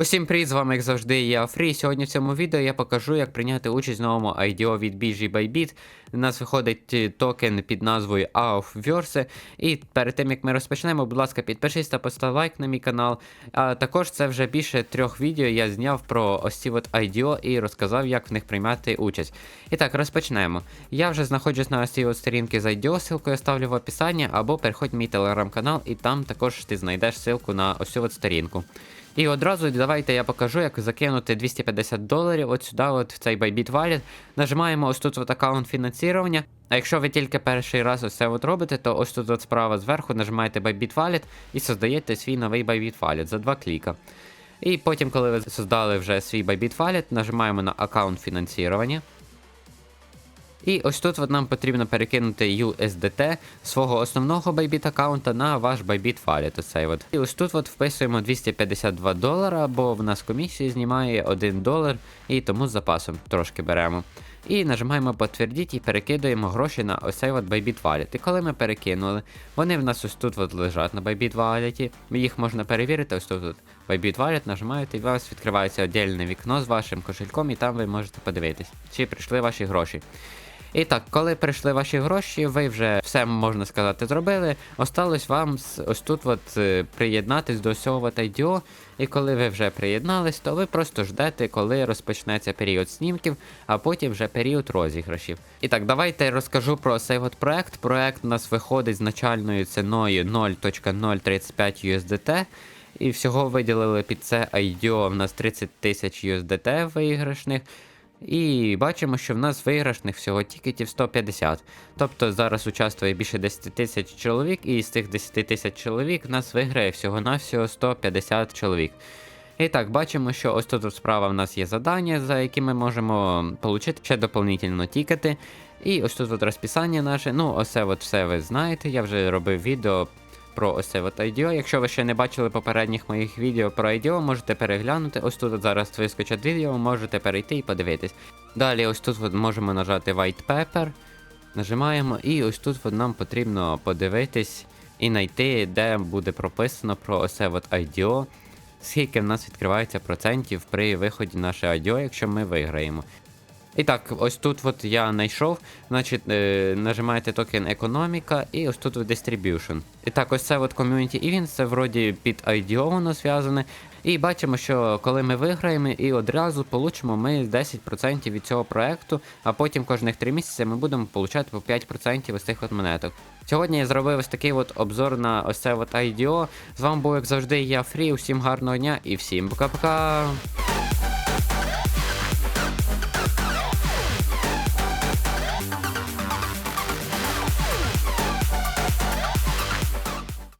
Усім привіт, з вами як завжди я Фрі. Сьогодні в цьому відео я покажу, як прийняти участь в новому IDO від біржі Bybit. У нас виходить е, токен під назвою AUFVerse. І перед тим як ми розпочнемо, будь ласка, підпишись та постав лайк на мій канал. А також це вже більше трьох відео я зняв про ось ці от IDO і розказав, як в них приймати участь. І так, розпочнемо. Я вже знаходжусь на ось цій от сторінці з IDO, ссылку я ставлю в описанні, або переходь в мій телеграм-канал, і там також ти знайдеш ссылку на ось цю от сторінку. І одразу давайте я покажу, як закинути 250 доларів от сюди, от в цей Bybit Wallet. Нажимаємо ось тут от аккаунт фінансування. А якщо ви тільки перший раз ось це от робите, то ось тут от справа зверху нажимаєте Bybit Wallet і создаєте свій новий Bybit Wallet за два кліка. І потім, коли ви создали вже свій Bybit Wallet, нажимаємо на аккаунт фінансування. І ось тут от нам потрібно перекинути USDT свого основного Bybit аккаунта на ваш Bybit Wallet. Оцей от. І ось тут от вписуємо 252 долара, бо в нас комісія знімає 1 долар, і тому з запасом трошки беремо. І нажимаємо підтвердіть і перекидуємо гроші на ось цей от Bybit Wallet. І коли ми перекинули, вони в нас ось тут от лежать на Bybit Wallet. Їх можна перевірити, ось тут от Bybit Wallet, нажимаєте, і у вас відкривається віддільне вікно з вашим кошельком, і там ви можете подивитись, чи прийшли ваші гроші. І так, коли прийшли ваші гроші, ви вже все можна сказати зробили. Осталось вам ось тут от е, приєднатись до всього от IDO. І коли ви вже приєднались, то ви просто ждете, коли розпочнеться період снімків, а потім вже період розіграшів. І так, давайте розкажу про цей от проект. Проект у нас виходить з начальною ціною 0.035 USDT. І всього виділили під це IDO в нас 30 тисяч USDT виграшних. І бачимо, що в нас виграшних всього тікетів 150. Тобто зараз участвує більше 10 тисяч чоловік, і з цих 10 тисяч чоловік в нас виграє всього-навсього 150 чоловік. І так, бачимо, що ось тут справа в нас є завдання, за які ми можемо отримати ще дополнительно тікети. І ось тут от розписання наше. Ну, оце от все ви знаєте. Я вже робив відео про ось це от IDO. Якщо ви ще не бачили попередніх моїх відео про IDO, можете переглянути. Ось тут зараз вискочать відео, можете перейти і подивитись. Далі, ось тут от можемо нажати White Paper. Нажимаємо, і ось тут от нам потрібно подивитись і знайти, де буде прописано про ось це от IDO, скільки в нас відкривається процентів при виході наше IDO, якщо ми виграємо. І так, ось тут от я знайшов, значить, е, нажимаєте токен економіка і ось тут distribution. І так, ось це от community event, це вроді під IDO воно зв'язане. І бачимо, що коли ми виграємо і одразу получимо ми 10% від цього проекту, а потім кожних 3 місяці ми будемо получати по 5% із цих от монеток. Сьогодні я зробив ось такий от обзор на ось це от IDO. З вами був, як завжди, я Фрі. Усім гарного дня і всім пока-пока!